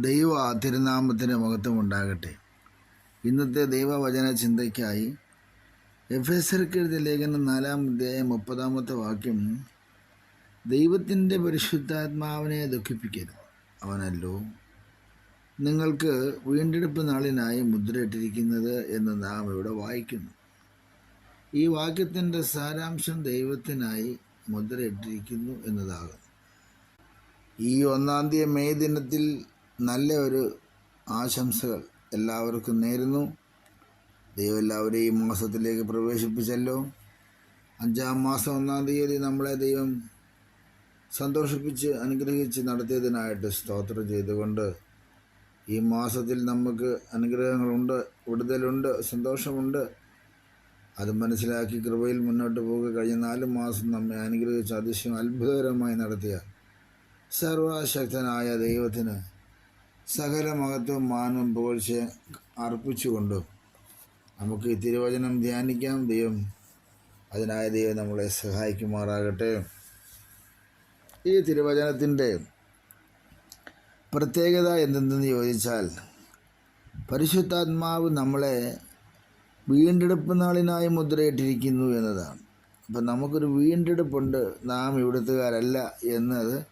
ദൈവ തിരുനാമത്തിന് മഹത്വം ഉണ്ടാകട്ടെ. ഇന്നത്തെ ദൈവവചന ചിന്തയ്ക്കായി എഫ് എസ് എഴുതിയ ലേഖനം നാലാം അധ്യായം മുപ്പതാമത്തെ വാക്യം ദൈവത്തിന്റെ പരിശുദ്ധാത്മാവിനെ ദുഃഖിപ്പിക്കരുത്. അവനല്ലോ നിങ്ങൾക്ക് വീണ്ടെടുപ്പ് നാളിനായി മുദ്രയിട്ടിരിക്കുന്നത് എന്ന് നാം ഇവിടെ വായിക്കുന്നു. ഈ വാക്യത്തിന്റെ സാരാംശം ദൈവത്തിനായി മുദ്രയിട്ടിരിക്കുന്നു എന്നതാകുന്നു. ഈ ഒന്നാം തീയതി മെയ് ദിനത്തിൽ നല്ല ഒരു ആശംസകൾ എല്ലാവർക്കും നേരുന്നു. ദൈവം എല്ലാവരെയും മാസത്തിലേക്ക് പ്രവേശിപ്പിച്ചല്ലോ. അഞ്ചാം മാസം ഒന്നാം തീയതി നമ്മളെ ദൈവം സന്തോഷിപ്പിച്ച് അനുഗ്രഹിച്ച് നടത്തിയതിനായിട്ട് സ്തോത്രം ചെയ്തുകൊണ്ട് ഈ മാസത്തിൽ നമുക്ക് അനുഗ്രഹങ്ങളുണ്ട് വിടുതലുണ്ട് സന്തോഷമുണ്ട്. അത് മനസ്സിലാക്കി കൃപയിൽ മുന്നോട്ട് പോകുക കഴിഞ്ഞ നാല് മാസം നമ്മെ അനുഗ്രഹിച്ച് അതിശയം അത്ഭുതകരമായി നടത്തിയ സർവശക്തനായ ദൈവത്തിന് സകല മഹത്വം മാനും പുകഴ്ച അർപ്പിച്ചുകൊണ്ട് നമുക്ക് തിരുവചനം ധ്യാനിക്കാം. ദൈവം അതിനായ ദൈവം നമ്മളെ സഹായിക്കുമാറാകട്ടെ. ഈ തിരുവചനത്തിന്റെ പ്രത്യേകത എന്തെന്ന് ചോദിച്ചാൽ പരിശുദ്ധാത്മാവ് നമ്മളെ വീണ്ടെടുപ്പ് നാളിനായി മുദ്രയിട്ടിരിക്കുന്നു എന്നതാണ്. അപ്പം നമുക്കൊരു വീണ്ടെടുപ്പുണ്ട്. നാം ഇവിടുത്തുകാരല്ല എന്നത്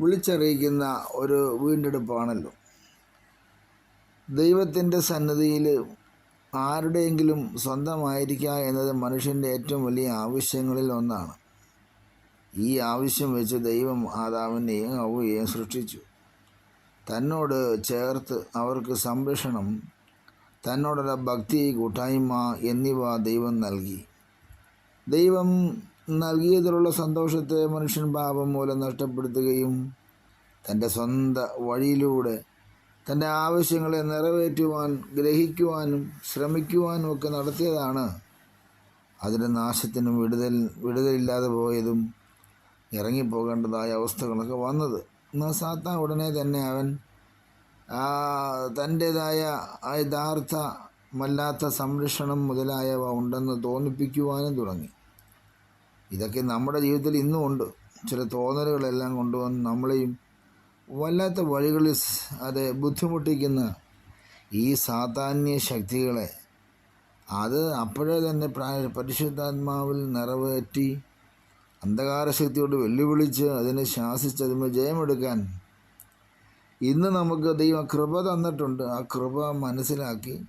വിളിച്ചറിയിക്കുന്ന ഒരു വീണ്ടെടുപ്പാണല്ലോ. ദൈവത്തിന്റെ സന്നദ്ധിയിൽ ആരുടെയെങ്കിലും സ്വന്തമായിരിക്കുക എന്നത് മനുഷ്യന്റെ ഏറ്റവും വലിയ ആവശ്യങ്ങളിൽ ഒന്നാണ്. ഈ ആവശ്യം വെച്ച് ദൈവം ആദാവിനെയും അവയെയും സൃഷ്ടിച്ചു. തന്നോട് ചേർത്ത് അവർക്ക് സംരക്ഷണം തന്നോടുള്ള ഭക്തി കൂട്ടായ്മ എന്നിവ ദൈവം നൽകി. ദൈവം നൽകിയതിലുള്ള സന്തോഷത്തെ മനുഷ്യൻ പാപം മൂലം നഷ്ടപ്പെടുത്തുകയും തന്റെ സ്വന്തം വഴിയിലൂടെ തന്റെ ആവശ്യങ്ങളെ നിറവേറ്റുവാൻ ഗ്രഹിക്കുവാനും ശ്രമിക്കുവാനും ഒക്കെ നടത്തിയതാണ്. അതിന്റെ നാശത്തിനും വിടുതൽ വിടുതലില്ലാതെ പോയതും ഇറങ്ങിപ്പോകേണ്ടതായ അവസ്ഥകളൊക്കെ വന്നത്. എന്നാൽ സാത്താൻ ഉടനെ തന്നെ അവൻ തന്റേതായ യഥാർത്ഥമല്ലാത്ത സംരക്ഷണം മുതലായവ ഉണ്ടെന്ന് തോന്നിപ്പിക്കുവാനും തുടങ്ങി. ഇതൊക്കെ നമ്മുടെ ജീവിതത്തിൽ ഇന്നും ഉണ്ട് ചില തോന്നലുകളെല്ലാം കൊണ്ടുവന്ന് നമ്മളെയും വല്ലാത്ത വഴികളിൽ അത് ബുദ്ധിമുട്ടിക്കുന്ന. ഈ സാധാന്യ ശക്തികളെ. അത് അപ്പോഴേ തന്നെ പരിശുദ്ധാത്മാവിൽ നിറവേറ്റി അന്ധകാര ശക്തിയോട് വെല്ലുവിളിച്ച് അതിനെ ശാസിച്ച് അതിന് ജയമെടുക്കാൻ ഇന്ന് നമുക്ക് ദൈവം കൃപ തന്നിട്ടുണ്ട്. ആ കൃപ മനസ്സിലാക്കി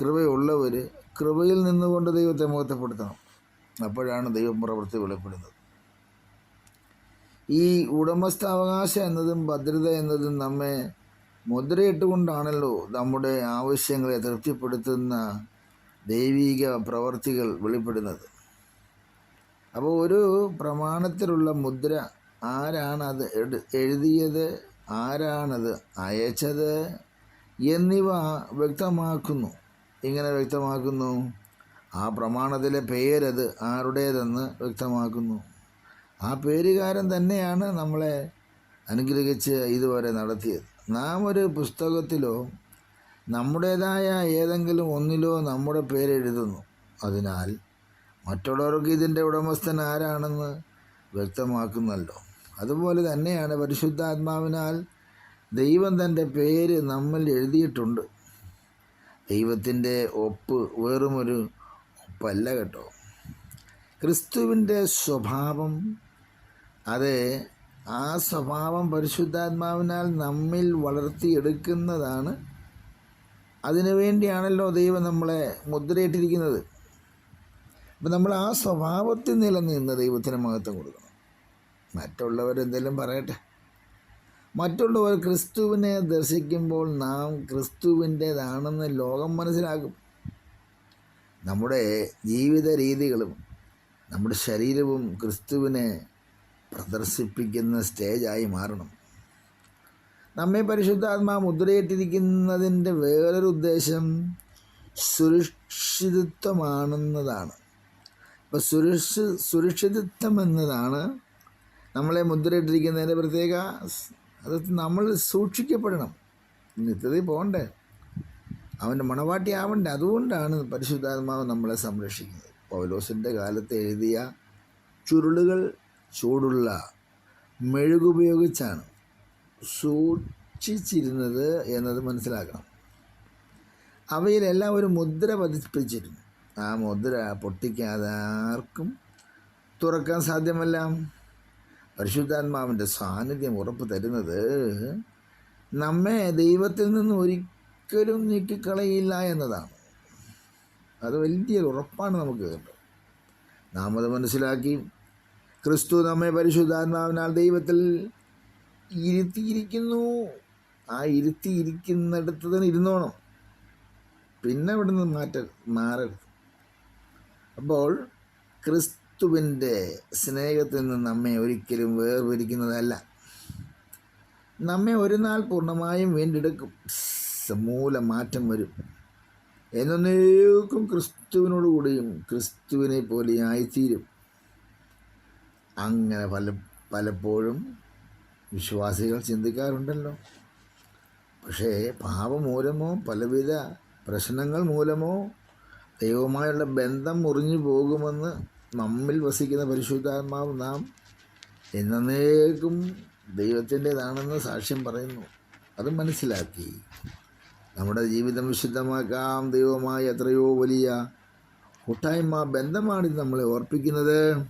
കൃപയുള്ളവർ കൃപയിൽ നിന്നുകൊണ്ട് ദൈവത്തെ മുഖത്തെപ്പെടുത്തണം. അപ്പോഴാണ് ദൈവം പ്രവൃത്തി വെളിപ്പെടുന്നത്. ഈ ഉടമസ്ഥാവകാശം എന്നതും ഭദ്രത എന്നതും നമ്മെ മുദ്രയിട്ടുകൊണ്ടാണല്ലോ നമ്മുടെ ആവശ്യങ്ങളെ തൃപ്തിപ്പെടുത്തുന്ന ദൈവീക പ്രവർത്തികൾ വെളിപ്പെടുന്നത്. അപ്പോൾ ഒരു പ്രമാണത്തിലുള്ള മുദ്ര ആരാണത്? എഴുതിയത് ആരാണത് അയച്ചത് എന്നിവ വ്യക്തമാക്കുന്നു. ഇങ്ങനെ വ്യക്തമാക്കുന്നു? ആ പ്രമാണത്തിലെ പേരത് ആരുടേതെന്ന് വ്യക്തമാക്കുന്നു. ആ പേരുകാരൻ തന്നെയാണ് നമ്മളെ അനുഗ്രഹിച്ച് ഇതുവരെ നടത്തിയത്. നാം ഒരു പുസ്തകത്തിലോ നമ്മുടേതായ ഏതെങ്കിലും ഒന്നിലോ നമ്മുടെ പേരെഴുതുന്നു. അതിനാൽ മറ്റുള്ളവർക്ക് ഇതിന്റെ ഉടമസ്ഥൻ ആരാണെന്ന് വ്യക്തമാക്കുന്നല്ലോ. അതുപോലെ തന്നെയാണ് പരിശുദ്ധാത്മാവിനാൽ ദൈവം തന്റെ പേര് നമ്മൾ എഴുതിയിട്ടുണ്ട്. ദൈവത്തിന്റെ ഒപ്പ് വെറുമൊരു ഒപ്പല്ല കേട്ടോ. ക്രിസ്തുവിന്റെ സ്വഭാവം അത് ആ സ്വഭാവം പരിശുദ്ധാത്മാവിനാൽ നമ്മിൽ വളർത്തിയെടുക്കുന്നതാണ്. അതിനു വേണ്ടിയാണല്ലോ ദൈവം നമ്മളെ മുദ്രയിട്ടിരിക്കുന്നത്. അപ്പം നമ്മൾ ആ സ്വഭാവത്തിൽ നിലനിന്ന് ദൈവത്തിന് മഹത്വം കൊടുക്കണം. മറ്റുള്ളവരെന്തെങ്കിലും പറയട്ടെ. മറ്റുള്ളവർ ക്രിസ്തുവിനെ ദർശിക്കുമ്പോൾ നാം ക്രിസ്തുവിന്റേതാണെന്ന് ലോകം മനസ്സിലാക്കും. നമ്മുടെ ജീവിത രീതികളും നമ്മുടെ ശരീരവും ക്രിസ്തുവിനെ പ്രദർശിപ്പിക്കുന്ന സ്റ്റേജായി മാറണം. നമ്മെ പരിശുദ്ധാത്മാ മുദ്രയിട്ടിരിക്കുന്നതിന്റെ വേറൊരു ഉദ്ദേശം സുരക്ഷിതത്വമാണെന്നതാണ്. അപ്പോൾ സുരക്ഷ സുരക്ഷിതത്വം എന്നതാണ് നമ്മളെ മുദ്രയിട്ടിരിക്കുന്നതിന്റെ പ്രത്യേക അത് നമ്മൾ സൂക്ഷിക്കപ്പെടണം. നിത്യതയിൽ പോകണ്ടേ? അവന്റെ മണവാട്ടി ആവണ്ടേ? അതുകൊണ്ടാണ് പരിശുദ്ധാത്മാവ് നമ്മളെ സംരക്ഷിക്കുന്നത്. പൗലോസിന്റെ കാലത്ത് എഴുതിയ ചുരുളുകൾ ചൂടുള്ള മെഴുകുപയോഗിച്ചാണ് സൂക്ഷിച്ചിരുന്നത് എന്നത് മനസ്സിലാക്കണം. അവയിലെല്ലാം ഒരു മുദ്ര പതിപ്പിച്ചിരുന്നു. ആ മുദ്ര പൊട്ടിക്കാതെ ആർക്കും തുറക്കാൻ സാധ്യമല്ല. പരിശുദ്ധാത്മാവിന്റെ സാന്നിധ്യം ഉറപ്പ് തരുന്നത് നമ്മെ ദൈവത്തിൽ നിന്ന് ഒരിക്കലും നീക്കിക്കളയില്ല എന്നതാണ്. അത് വലിയൊരു ഉറപ്പാണ് നമുക്ക് നാം അത് മനസ്സിലാക്കി ക്രിസ്തു നമ്മെ പരിശുദ്ധാത്മാവിനാൽ ദൈവത്തിൽ ഇരുത്തിയിരിക്കുന്നു. ആ ഇരുത്തിയിരിക്കുന്നിടത്ത് തന്നെ ഇരുന്നോണം. പിന്നെ അവിടെ നിന്ന് മാറ്റ മാറരുത്. അപ്പോൾ ക്രിസ്തുവിന്റെ സ്നേഹത്തിൽ നിന്ന് നമ്മെ ഒരിക്കലും വേർപിരിക്കുന്നതല്ല. നമ്മെ ഒരു നാൾ പൂർണമായും വീണ്ടെടുക്കും. സമൂല മാറ്റം വരും. എന്നേക്കും ക്രിസ്തുവിനോടുകൂടിയും ക്രിസ്തുവിനെ പോലെ ആയിത്തീരും അങ്ങനെ പല പലപ്പോഴും വിശ്വാസികൾ ചിന്തിക്കാറുണ്ടല്ലോ. പക്ഷേ പാപം മൂലമോ പലവിധ പ്രശ്നങ്ങൾ മൂലമോ ദൈവവുമായുള്ള ബന്ധം മുറിഞ്ഞു പോകുമെന്ന് നമ്മിൽ വസിക്കുന്ന പരിശുദ്ധാത്മാവ് നാം എന്നേക്കും ദൈവത്തിന്റെതാണെന്ന് സാക്ഷ്യം പറയുന്നു. അത് മനസ്സിലാക്കി. നമ്മുടെ ജീവിതം വിശുദ്ധമാക്കാം. ദൈവമായി എത്രയോ വലിയ കൂട്ടായ്മ ബന്ധമാണ് നമ്മളെ ഓർപ്പിക്കുന്നത്.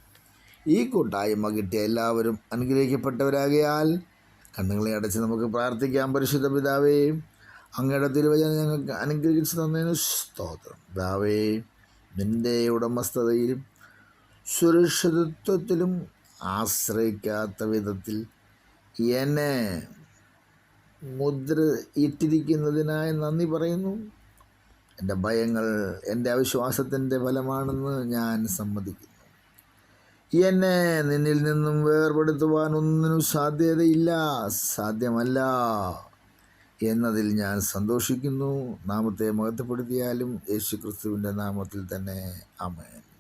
ഈ കൂട്ടായ്മ കിട്ടിയ എല്ലാവരും അനുഗ്രഹിക്കപ്പെട്ടവരാകിയാൽ കണ്ണുകളെ അടച്ച് നമുക്ക് പ്രാർത്ഥിക്കാം. പരിശുദ്ധ പിതാവേ അങ്ങയുടെ തിരുവചനം ഞങ്ങൾക്ക് അനുഗ്രഹിച്ചു തന്നതിന് സ്തോത്രം. പിതാവേ നിന്റെ ഉടമസ്ഥതയിലും സുരക്ഷിതത്വത്തിലും ആശ്രയിക്കാത്ത വിധത്തിൽ എന്നെ മുദ്ര ഇട്ടിരിക്കുന്നതിനായി നന്ദി പറയുന്നു. എന്റെ ഭയങ്ങൾ എന്റെ അവിശ്വാസത്തിന്റെ ഫലമാണെന്ന് ഞാൻ സമ്മതിക്കുന്നു. എന്നെ നിന്നിൽ നിന്നും വേർപെടുത്തുവാൻ ഒന്നിനും സാധ്യതയില്ല. സാധ്യമല്ല എന്നതിൽ ഞാൻ സന്തോഷിക്കുന്നു. നാമത്തെ മഹത്വപ്പെടുത്തിയാലും യേശു ക്രിസ്തുവിന്റെ നാമത്തിൽ തന്നെ. അമേൻ